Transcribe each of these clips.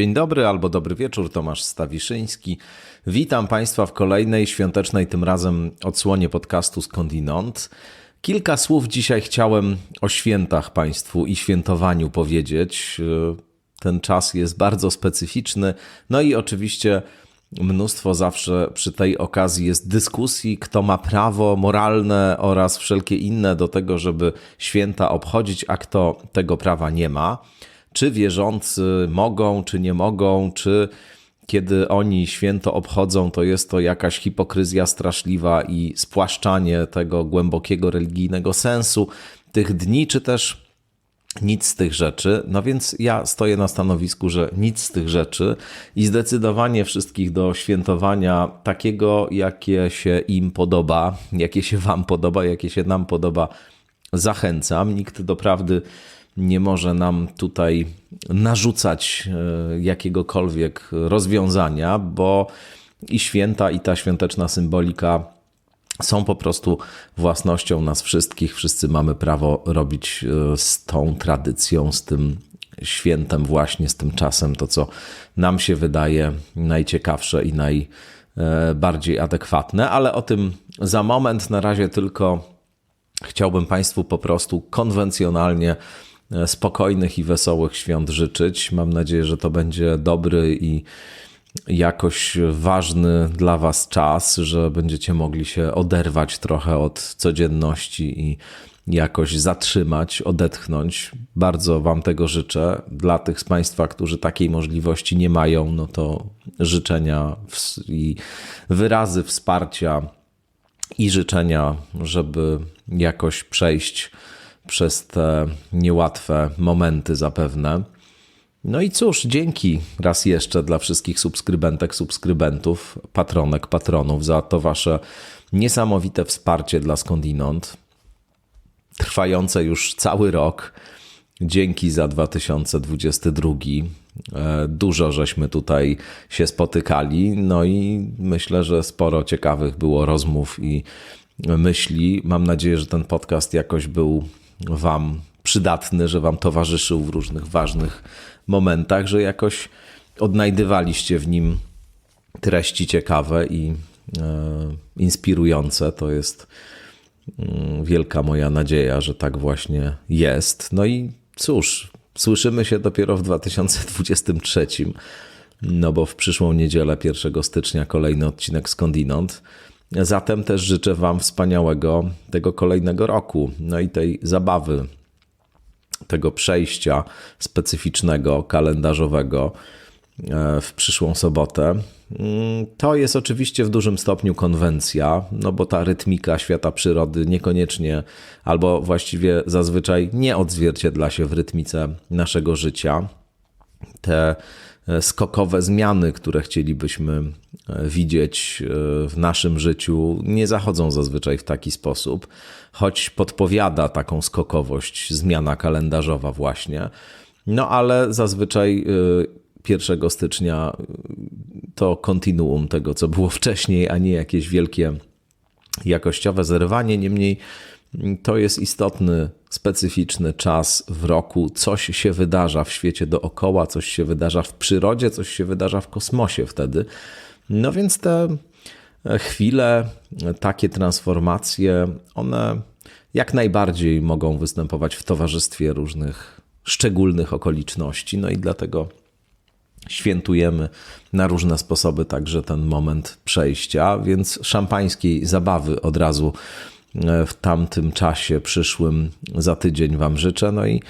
Dzień dobry albo dobry wieczór, Tomasz Stawiszyński. Witam Państwa w kolejnej świątecznej, tym razem odsłonie podcastu Skądinąd. Kilka słów dzisiaj chciałem o świętach Państwu i świętowaniu powiedzieć. Ten czas jest bardzo specyficzny, no i oczywiście mnóstwo zawsze przy tej okazji jest dyskusji, kto ma prawo moralne oraz wszelkie inne do tego, żeby święta obchodzić, a kto tego prawa nie ma czy wierzący mogą, czy nie mogą, czy kiedy oni święto obchodzą, to jest to jakaś hipokryzja straszliwa i spłaszczanie tego głębokiego religijnego sensu tych dni, czy też nic z tych rzeczy. No więc ja stoję na stanowisku, że nic z tych rzeczy i zdecydowanie wszystkich do świętowania takiego, jakie się im podoba, jakie się Wam podoba, jakie się nam podoba, zachęcam. Nikt doprawdy nie może nam tutaj narzucać e, jakiegokolwiek rozwiązania, bo i święta, i ta świąteczna symbolika są po prostu własnością nas wszystkich. Wszyscy mamy prawo robić e, z tą tradycją, z tym świętem, właśnie z tym czasem, to co nam się wydaje najciekawsze i najbardziej adekwatne, ale o tym za moment. Na razie tylko chciałbym Państwu po prostu konwencjonalnie E, spokojnych i wesołych świąt życzyć. Mam nadzieję, że to będzie dobry i jakoś ważny dla Was czas, że będziecie mogli się oderwać trochę od codzienności i jakoś zatrzymać, odetchnąć. Bardzo Wam tego życzę. Dla tych z Państwa, którzy takiej możliwości nie mają, no to życzenia i wyrazy wsparcia i życzenia, żeby jakoś przejść przez te niełatwe momenty zapewne. No i cóż, dzięki raz jeszcze dla wszystkich subskrybentek, subskrybentów, patronek, patronów za to wasze niesamowite wsparcie dla Skądinąd, trwające już cały rok. Dzięki za 2022. E, dużo żeśmy tutaj się spotykali, no i myślę, że sporo ciekawych było rozmów i myśli. Mam nadzieję, że ten podcast jakoś był Wam przydatny, że Wam towarzyszył w różnych ważnych momentach, że jakoś odnajdywaliście w nim treści ciekawe i e, inspirujące. To jest mm, wielka moja nadzieja, że tak właśnie jest. No i cóż, słyszymy się dopiero w 2023, no bo w przyszłą niedzielę, 1 stycznia, kolejny odcinek skądinąd. Zatem też życzę Wam wspaniałego tego kolejnego roku, no i tej zabawy, tego przejścia specyficznego, kalendarzowego e, w przyszłą sobotę. Mm, to jest oczywiście w dużym stopniu konwencja, no bo ta rytmika świata przyrody niekoniecznie, albo właściwie zazwyczaj nie odzwierciedla się w rytmice naszego życia. Te skokowe zmiany, które chcielibyśmy e, widzieć e, w naszym życiu, nie zachodzą zazwyczaj w taki sposób, choć podpowiada taką skokowość zmiana kalendarzowa, właśnie. No ale zazwyczaj 1 stycznia to kontinuum tego, co było wcześniej, a nie jakieś wielkie jakościowe zerwanie. Niemniej to jest istotny, specyficzny czas w roku. Coś się wydarza w świecie dookoła, coś się wydarza w przyrodzie, coś się wydarza w kosmosie wtedy. No więc te chwile, takie transformacje, one jak najbardziej mogą występować w towarzystwie różnych szczególnych okoliczności. No i dlatego świętujemy na różne sposoby także ten moment przejścia, więc szampańskiej zabawy od razu E, w tamtym czasie przyszłym za tydzień Wam życzę. No i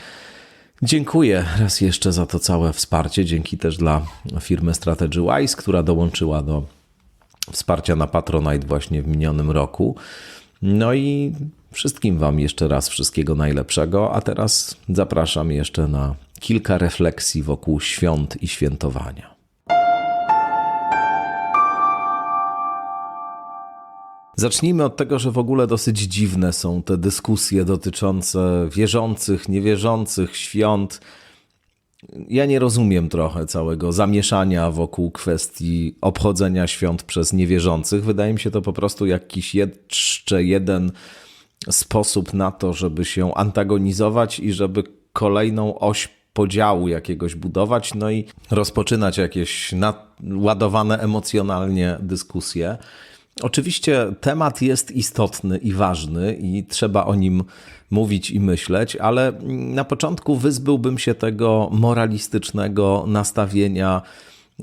dziękuję raz jeszcze za to całe wsparcie. Dzięki też dla firmy Strategy Wise, która dołączyła do wsparcia na Patronite właśnie w minionym roku. No i wszystkim Wam jeszcze raz wszystkiego najlepszego, a teraz zapraszam jeszcze na kilka refleksji wokół świąt i świętowania. Zacznijmy od tego, że w ogóle dosyć dziwne są te dyskusje dotyczące wierzących, niewierzących, świąt. Ja nie rozumiem trochę całego zamieszania wokół kwestii obchodzenia świąt przez niewierzących. Wydaje mi się to po prostu jakiś jeszcze jeden sposób na to, żeby się antagonizować i żeby kolejną oś podziału jakiegoś budować, no i rozpoczynać jakieś naładowane emocjonalnie dyskusje. Oczywiście temat jest istotny i ważny i trzeba o nim mówić i myśleć, ale na początku wyzbyłbym się tego moralistycznego nastawienia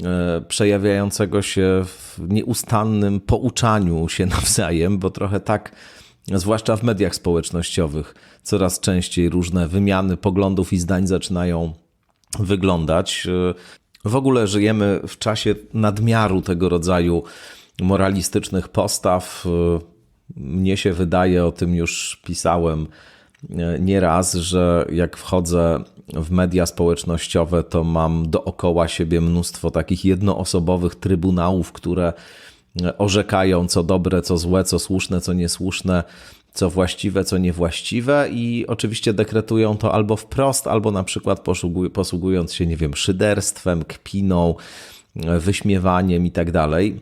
e, przejawiającego się w nieustannym pouczaniu się nawzajem, bo trochę tak, zwłaszcza w mediach społecznościowych, coraz częściej różne wymiany poglądów i zdań zaczynają wyglądać. E, w ogóle żyjemy w czasie nadmiaru tego rodzaju moralistycznych postaw. Mnie się wydaje, o tym już pisałem nieraz, że jak wchodzę w media społecznościowe, to mam dookoła siebie mnóstwo takich jednoosobowych trybunałów, które orzekają co dobre, co złe, co słuszne, co niesłuszne, co właściwe, co niewłaściwe i oczywiście dekretują to albo wprost, albo na przykład posługując się, nie wiem, szyderstwem, kpiną, wyśmiewaniem i tak dalej.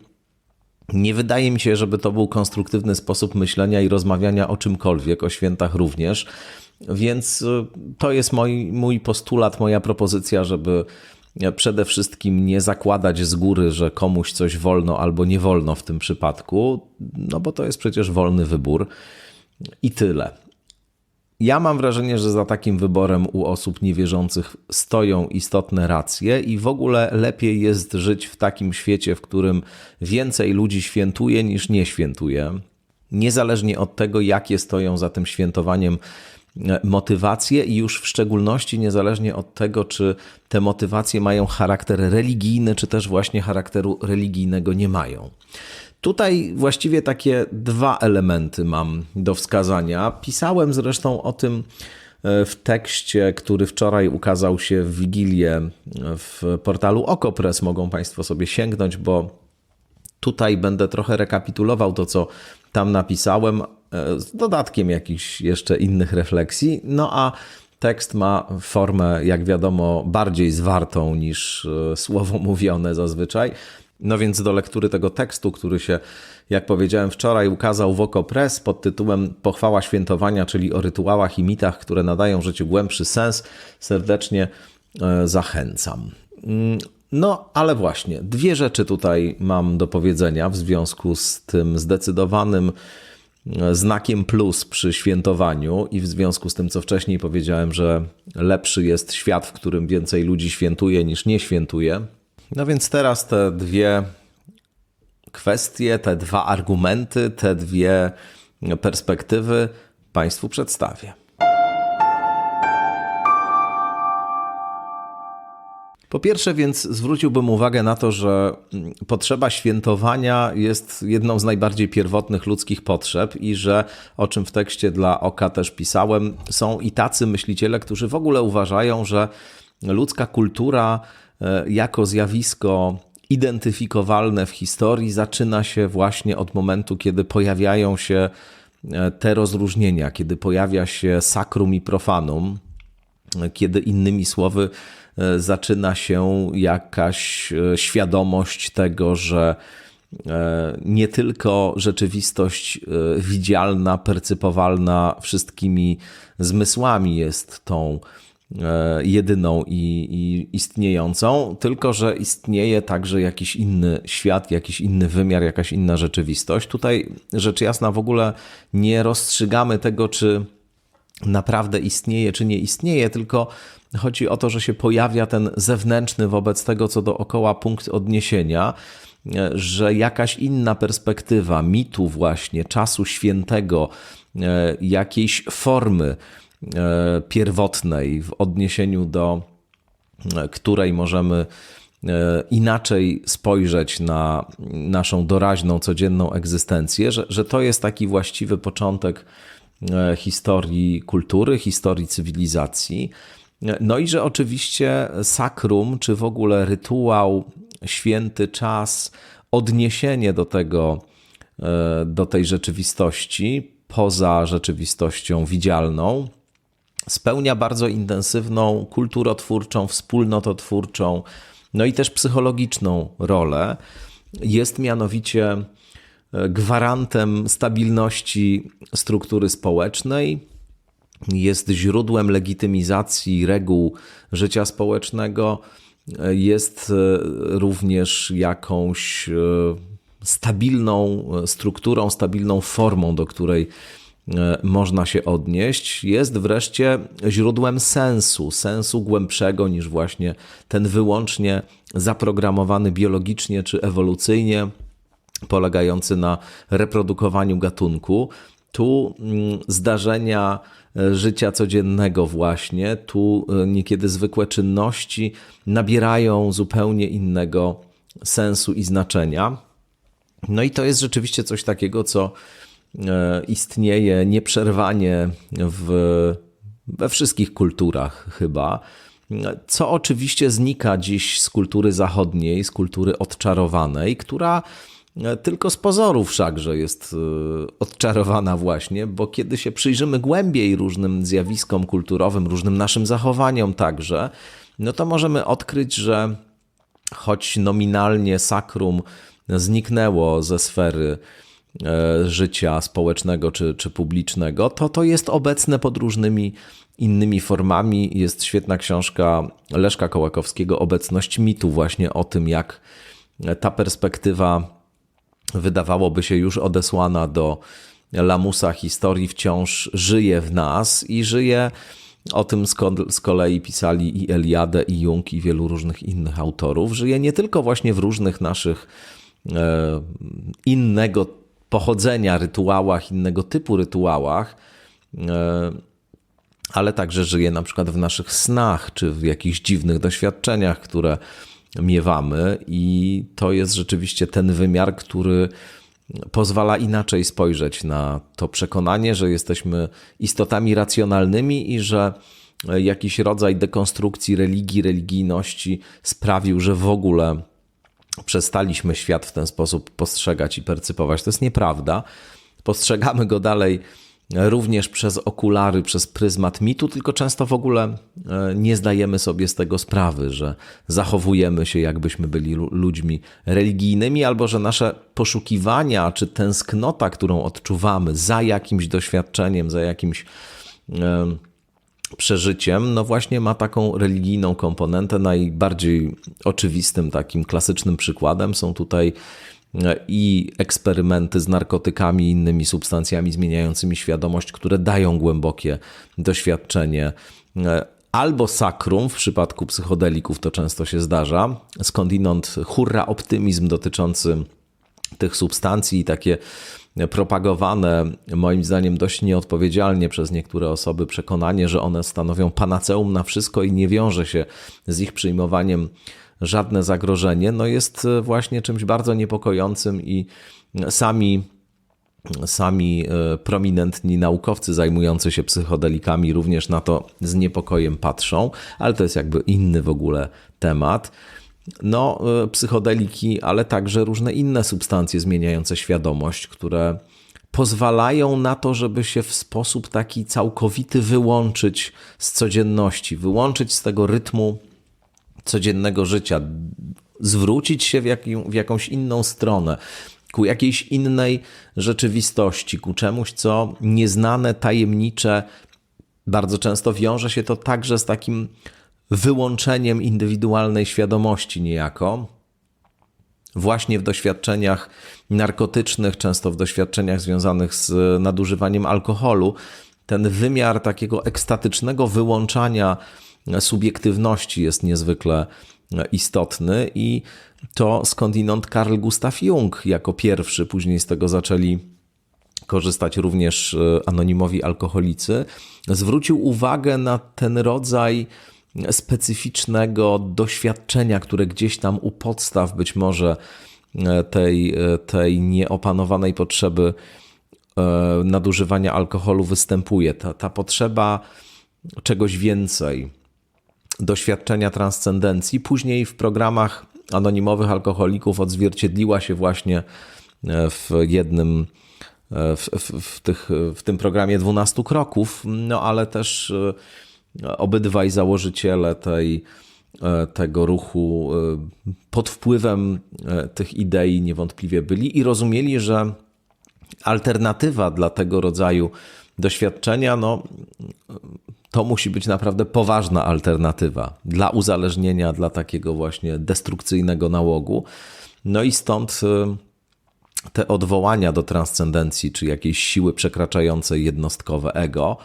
Nie wydaje mi się, żeby to był konstruktywny sposób myślenia i rozmawiania o czymkolwiek, o świętach również. Więc y, to jest mój, mój postulat, moja propozycja, żeby przede wszystkim nie zakładać z góry, że komuś coś wolno albo nie wolno w tym przypadku, no bo to jest przecież wolny wybór i tyle. Ja mam wrażenie, że za takim wyborem u osób niewierzących stoją istotne racje i w ogóle lepiej jest żyć w takim świecie, w którym więcej ludzi świętuje niż nie świętuje. Niezależnie od tego, jakie stoją za tym świętowaniem e, motywacje i już w szczególności niezależnie od tego, czy te motywacje mają charakter religijny, czy też właśnie charakteru religijnego nie mają. Tutaj właściwie takie dwa elementy mam do wskazania. Pisałem zresztą o tym e, w tekście, który wczoraj ukazał się w Wigilię w portalu Okopres. Mogą Państwo sobie sięgnąć, bo tutaj będę trochę rekapitulował to, co tam napisałem, e, z dodatkiem jakichś jeszcze innych refleksji. No a tekst ma formę, jak wiadomo, bardziej zwartą niż e, słowo mówione zazwyczaj. No więc do lektury tego tekstu, który się, jak powiedziałem wczoraj, ukazał w Oko Press pod tytułem Pochwała świętowania, czyli o rytuałach i mitach, które nadają życiu głębszy sens, serdecznie e, zachęcam. Mm, no, ale właśnie, dwie rzeczy tutaj mam do powiedzenia w związku z tym zdecydowanym e, znakiem plus przy świętowaniu i w związku z tym, co wcześniej powiedziałem, że lepszy jest świat, w którym więcej ludzi świętuje niż nie świętuje. No więc teraz te dwie kwestie, te dwa argumenty, te dwie perspektywy Państwu przedstawię. Po pierwsze, więc zwróciłbym uwagę na to, że potrzeba świętowania jest jedną z najbardziej pierwotnych ludzkich potrzeb i że, o czym w tekście dla Oka też pisałem, są i tacy myśliciele, którzy w ogóle uważają, że ludzka kultura jako zjawisko identyfikowalne w historii zaczyna się właśnie od momentu, kiedy pojawiają się e, te rozróżnienia, kiedy pojawia się sakrum i profanum, kiedy innymi słowy e, zaczyna się jakaś świadomość tego, że nie tylko rzeczywistość widzialna, percypowalna wszystkimi zmysłami jest tą E, jedyną i, i, istniejącą, tylko że istnieje także jakiś inny świat, jakiś inny wymiar, jakaś inna rzeczywistość. Tutaj rzecz jasna w ogóle nie rozstrzygamy tego, czy naprawdę istnieje, czy nie istnieje, tylko chodzi o to, że się pojawia ten zewnętrzny wobec tego, co dookoła punkt odniesienia, e, że jakaś inna perspektywa mitu, właśnie czasu świętego, e, jakiejś formy, E, pierwotnej, w odniesieniu do e, której możemy e, inaczej spojrzeć na naszą doraźną, codzienną egzystencję, że, że to jest taki właściwy początek historii kultury, historii cywilizacji. No i że oczywiście sakrum, czy w ogóle rytuał, święty czas, odniesienie do tego, do tej rzeczywistości, poza rzeczywistością widzialną, spełnia bardzo intensywną, kulturotwórczą, wspólnototwórczą, no i też psychologiczną rolę. Jest mianowicie e, gwarantem stabilności struktury społecznej, jest źródłem legitymizacji reguł życia społecznego, jest również jakąś stabilną strukturą, stabilną formą, do której E, można się odnieść, jest wreszcie źródłem sensu, sensu głębszego niż właśnie ten wyłącznie zaprogramowany biologicznie czy ewolucyjnie, polegający na reprodukowaniu gatunku. Tu mm, zdarzenia e, życia codziennego, właśnie, tu e, niekiedy zwykłe czynności nabierają zupełnie innego sensu i znaczenia. No i to jest rzeczywiście coś takiego, co E, istnieje nieprzerwanie w, we wszystkich kulturach chyba. Co oczywiście znika dziś z kultury zachodniej, z kultury odczarowanej, która e, tylko z pozoru wszakże jest e, odczarowana właśnie, bo kiedy się przyjrzymy głębiej różnym zjawiskom kulturowym, różnym naszym zachowaniom także, no to możemy odkryć, że choć nominalnie sakrum zniknęło ze sfery E, życia społecznego czy, czy publicznego, to to jest obecne pod różnymi innymi formami. Jest świetna książka Leszka Kołakowskiego Obecność mitu właśnie o tym, jak ta perspektywa wydawałoby się już odesłana do lamusa historii wciąż żyje w nas i żyje o tym z kolei pisali i Eliadę, i Jung, i wielu różnych innych autorów. Żyje nie tylko właśnie w różnych naszych e, innego pochodzenia rytuałach, innego typu rytuałach, e, ale także żyje na przykład w naszych snach, czy w jakichś dziwnych doświadczeniach, które miewamy, i to jest rzeczywiście ten wymiar, który pozwala inaczej spojrzeć na to przekonanie, że jesteśmy istotami racjonalnymi i że jakiś rodzaj dekonstrukcji religii, religijności sprawił, że w ogóle przestaliśmy świat w ten sposób postrzegać i percypować. To jest nieprawda. Postrzegamy go dalej również przez okulary, przez pryzmat mitu, tylko często w ogóle e, nie zdajemy sobie z tego sprawy, że zachowujemy się jakbyśmy byli ludźmi religijnymi, albo że nasze poszukiwania czy tęsknota, którą odczuwamy za jakimś doświadczeniem, za jakimś przeżyciem, no właśnie ma taką religijną komponentę. Najbardziej oczywistym, takim klasycznym przykładem są tutaj e, i eksperymenty z narkotykami i innymi substancjami zmieniającymi świadomość, które dają głębokie doświadczenie. E, albo sakrum, w przypadku psychodelików to często się zdarza, skądinąd hurra optymizm dotyczący tych substancji i takie propagowane, moim zdaniem dość nieodpowiedzialnie przez niektóre osoby, przekonanie, że one stanowią panaceum na wszystko i nie wiąże się z ich przyjmowaniem żadne zagrożenie, no jest właśnie czymś bardzo niepokojącym i sami sami e, prominentni naukowcy zajmujący się psychodelikami również na to z niepokojem patrzą, ale to jest jakby inny w ogóle temat no, e, psychodeliki, ale także różne inne substancje zmieniające świadomość, które pozwalają na to, żeby się w sposób taki całkowity wyłączyć z codzienności, wyłączyć z tego rytmu codziennego życia, zwrócić się w, jakim, w jakąś inną stronę, ku jakiejś innej rzeczywistości, ku czemuś, co nieznane, tajemnicze. Bardzo często wiąże się to także z takim wyłączeniem indywidualnej świadomości niejako, właśnie w doświadczeniach narkotycznych, często w doświadczeniach związanych z nadużywaniem alkoholu, ten wymiar takiego ekstatycznego wyłączania subiektywności jest niezwykle istotny i to skądinąd Carl Gustav Jung jako pierwszy, później z tego zaczęli korzystać również anonimowi alkoholicy, zwrócił uwagę na ten rodzaj specyficznego doświadczenia, które gdzieś tam u podstaw być może e, tej, e, tej nieopanowanej potrzeby e, nadużywania alkoholu występuje. Ta, ta potrzeba czegoś więcej, doświadczenia transcendencji, później w programach anonimowych alkoholików odzwierciedliła się właśnie w jednym w, w, w, tych, w tym programie 12 kroków, no ale też obydwaj założyciele tej, e, tego ruchu e, pod wpływem e, tych idei niewątpliwie byli i rozumieli, że alternatywa dla tego rodzaju doświadczenia, no to musi być naprawdę poważna alternatywa dla uzależnienia, dla takiego właśnie destrukcyjnego nałogu. No i stąd te odwołania do transcendencji, czy jakiejś siły przekraczającej jednostkowe ego,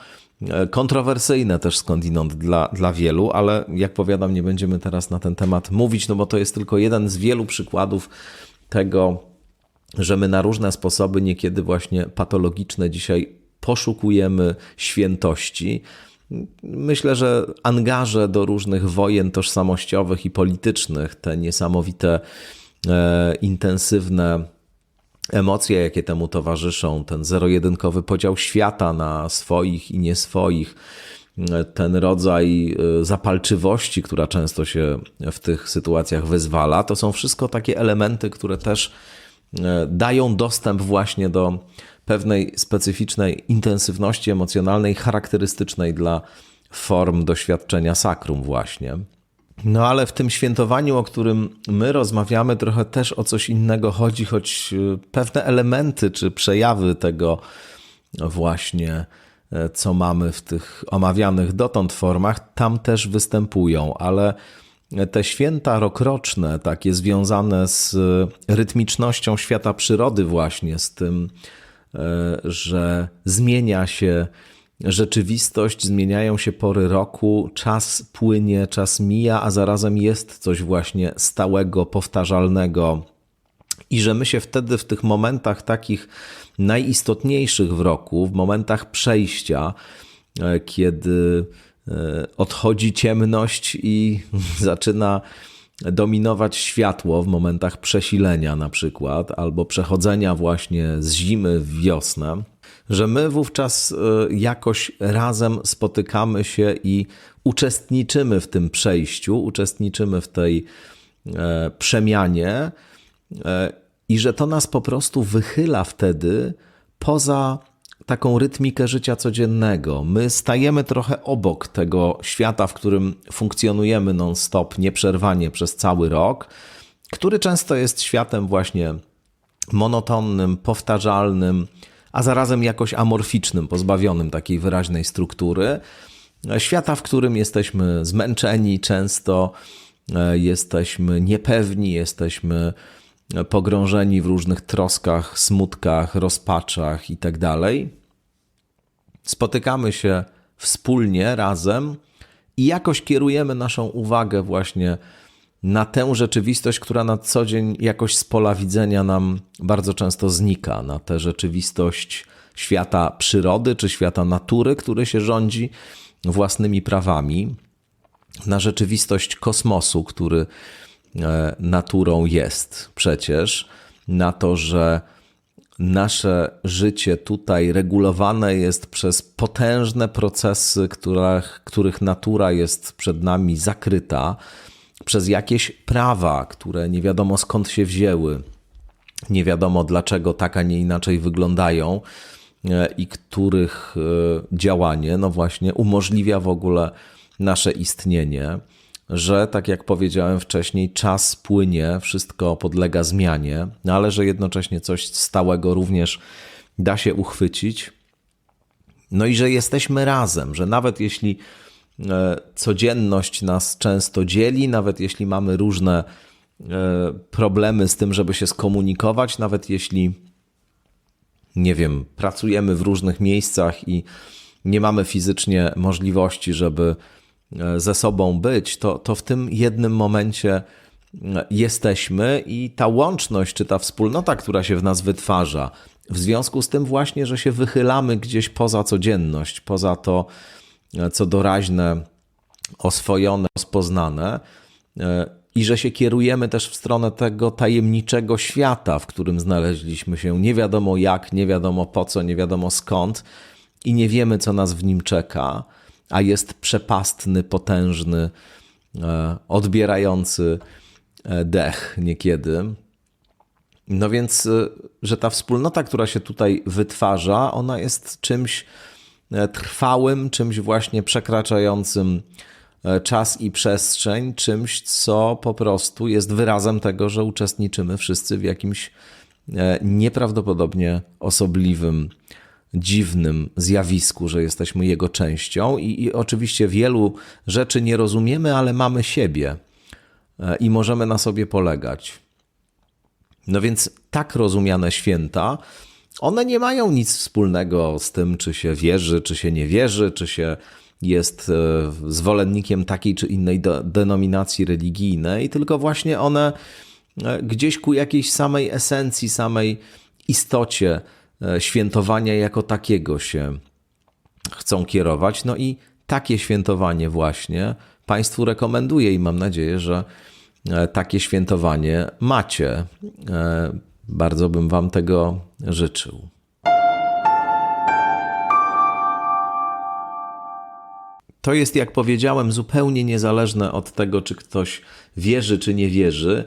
kontrowersyjne też skądinąd dla, dla wielu, ale jak powiadam, nie będziemy teraz na ten temat mówić, no bo to jest tylko jeden z wielu przykładów tego, że my na różne sposoby, niekiedy właśnie patologiczne, dzisiaj poszukujemy świętości. Myślę, że angaże do różnych wojen tożsamościowych i politycznych, te niesamowite, e, intensywne emocje, jakie temu towarzyszą, ten zero-jedynkowy podział świata na swoich i nie swoich, ten rodzaj e, zapalczywości, która często się w tych sytuacjach wyzwala, to są wszystko takie elementy, które też e, dają dostęp właśnie do pewnej specyficznej intensywności emocjonalnej, charakterystycznej dla form doświadczenia sakrum, właśnie. No ale w tym świętowaniu, o którym my rozmawiamy, trochę też o coś innego chodzi, choć y, pewne elementy czy przejawy tego właśnie, e, co mamy w tych omawianych dotąd formach, tam też występują, ale te święta rokroczne, takie związane z rytmicznością świata przyrody, właśnie z tym E, że zmienia się rzeczywistość, zmieniają się pory roku, czas płynie, czas mija, a zarazem jest coś właśnie stałego, powtarzalnego. I że my się wtedy w tych momentach takich najistotniejszych w roku, w momentach przejścia, e, kiedy e, odchodzi ciemność i zaczyna dominować światło w momentach przesilenia na przykład, albo przechodzenia właśnie z zimy w wiosnę, że my wówczas e, jakoś razem spotykamy się i uczestniczymy w tym przejściu, uczestniczymy w tej e, przemianie e, i że to nas po prostu wychyla wtedy poza taką rytmikę życia codziennego. My stajemy trochę obok tego świata, w którym funkcjonujemy non-stop, nieprzerwanie przez cały rok, który często jest światem właśnie monotonnym, powtarzalnym, a zarazem jakoś amorficznym, pozbawionym takiej wyraźnej struktury. Świata, w którym jesteśmy zmęczeni często, e, jesteśmy niepewni, jesteśmy pogrążeni w różnych troskach, smutkach, rozpaczach itd. Tak spotykamy się wspólnie, razem i jakoś kierujemy naszą uwagę właśnie na tę rzeczywistość, która na co dzień jakoś z pola widzenia nam bardzo często znika, na tę rzeczywistość świata przyrody czy świata natury, który się rządzi własnymi prawami, na rzeczywistość kosmosu, który e, naturą jest przecież, na to, że nasze życie tutaj regulowane jest przez potężne procesy, których, których natura jest przed nami zakryta, przez jakieś prawa, które nie wiadomo skąd się wzięły, nie wiadomo dlaczego tak, a nie inaczej wyglądają e, i których e, działanie, no właśnie, umożliwia w ogóle nasze istnienie że, tak jak powiedziałem wcześniej, czas płynie, wszystko podlega zmianie, no ale że jednocześnie coś stałego również da się uchwycić. No i że jesteśmy razem, że nawet jeśli codzienność nas często dzieli, nawet jeśli mamy różne e, problemy z tym, żeby się skomunikować, nawet jeśli, nie wiem, pracujemy w różnych miejscach i nie mamy fizycznie możliwości, żeby E, ze sobą być, to, to w tym jednym momencie e, jesteśmy i ta łączność, czy ta wspólnota, która się w nas wytwarza, w związku z tym właśnie, że się wychylamy gdzieś poza codzienność, poza to, e, co doraźne, oswojone, rozpoznane, i że się kierujemy też w stronę tego tajemniczego świata, w którym znaleźliśmy się nie wiadomo jak, nie wiadomo po co, nie wiadomo skąd i nie wiemy, co nas w nim czeka a jest przepastny, potężny, e, odbierający e, dech niekiedy. No więc, e, że ta wspólnota, która się tutaj wytwarza, ona jest czymś trwałym, czymś właśnie przekraczającym czas i przestrzeń, czymś, co po prostu jest wyrazem tego, że uczestniczymy wszyscy w jakimś nieprawdopodobnie osobliwym dziwnym zjawisku, że jesteśmy jego częścią i, i oczywiście wielu rzeczy nie rozumiemy, ale mamy siebie e, i możemy na sobie polegać. No więc tak rozumiane święta, one nie mają nic wspólnego z tym, czy się wierzy, czy się nie wierzy, czy się jest e, zwolennikiem takiej czy innej denominacji religijnej, tylko właśnie one e, gdzieś ku jakiejś samej esencji, samej istocie e, świętowania jako takiego się chcą kierować. No i takie świętowanie właśnie Państwu rekomenduję i mam nadzieję, że takie świętowanie macie. Bardzo bym Wam tego życzył. To jest, jak powiedziałem, zupełnie niezależne od tego, czy ktoś wierzy, czy nie wierzy.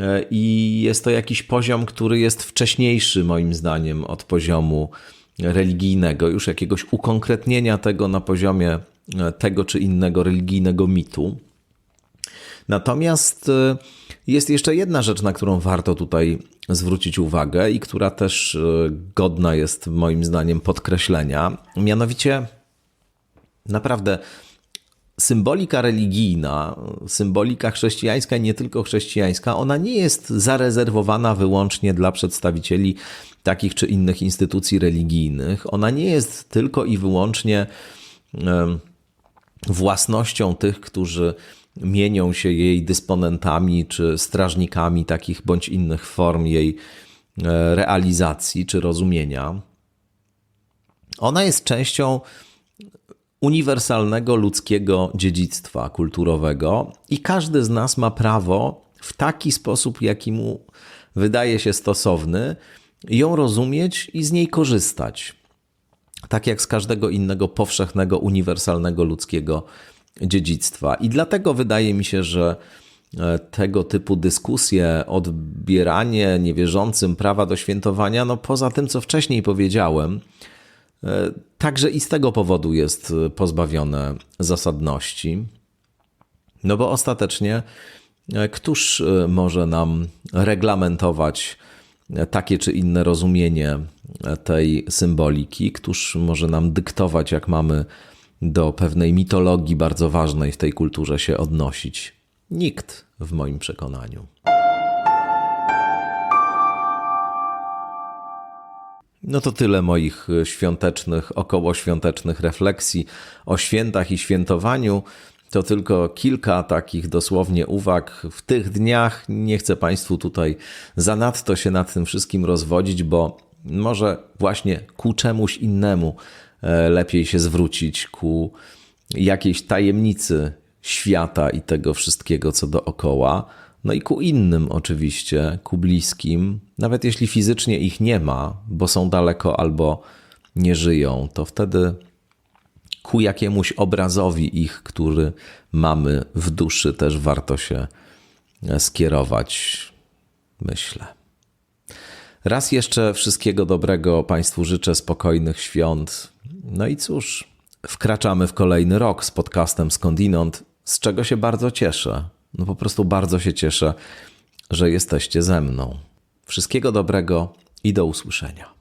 E, I jest to jakiś poziom, który jest wcześniejszy, moim zdaniem, od poziomu religijnego, już jakiegoś ukonkretnienia tego na poziomie e, tego czy innego religijnego mitu. Natomiast e, jest jeszcze jedna rzecz, na którą warto tutaj zwrócić uwagę i która też godna jest moim zdaniem podkreślenia. Mianowicie naprawdę symbolika religijna, symbolika chrześcijańska nie tylko chrześcijańska, ona nie jest zarezerwowana wyłącznie dla przedstawicieli takich czy innych instytucji religijnych. Ona nie jest tylko i wyłącznie własnością tych, którzy mienią się jej dysponentami czy strażnikami takich bądź innych form jej e, realizacji czy rozumienia. Ona jest częścią uniwersalnego ludzkiego dziedzictwa kulturowego i każdy z nas ma prawo w taki sposób, jaki mu wydaje się stosowny, ją rozumieć i z niej korzystać. Tak jak z każdego innego powszechnego, uniwersalnego ludzkiego dziedzictwa. I dlatego wydaje mi się, że e, tego typu dyskusje, odbieranie niewierzącym prawa do świętowania, no poza tym, co wcześniej powiedziałem, E, także i z tego powodu jest pozbawione zasadności. No bo ostatecznie, e, któż e, może nam reglamentować takie czy inne rozumienie tej symboliki? Któż może nam dyktować, jak mamy do pewnej mitologii bardzo ważnej w tej kulturze się odnosić? Nikt, w moim przekonaniu. No to tyle moich świątecznych, okołoświątecznych refleksji o świętach i świętowaniu. To tylko kilka takich dosłownie uwag w tych dniach. Nie chcę Państwu tutaj zanadto się nad tym wszystkim rozwodzić, bo może właśnie ku czemuś innemu e, lepiej się zwrócić, ku jakiejś tajemnicy świata i tego wszystkiego, co dookoła no i ku innym oczywiście, ku bliskim, nawet jeśli fizycznie ich nie ma, bo są daleko albo nie żyją, to wtedy ku jakiemuś obrazowi ich, który mamy w duszy, też warto się skierować, myślę. Raz jeszcze wszystkiego dobrego Państwu życzę, spokojnych świąt. No i cóż, wkraczamy w kolejny rok z podcastem Skądinąd, z czego się bardzo cieszę. No po prostu bardzo się cieszę, że jesteście ze mną. Wszystkiego dobrego i do usłyszenia.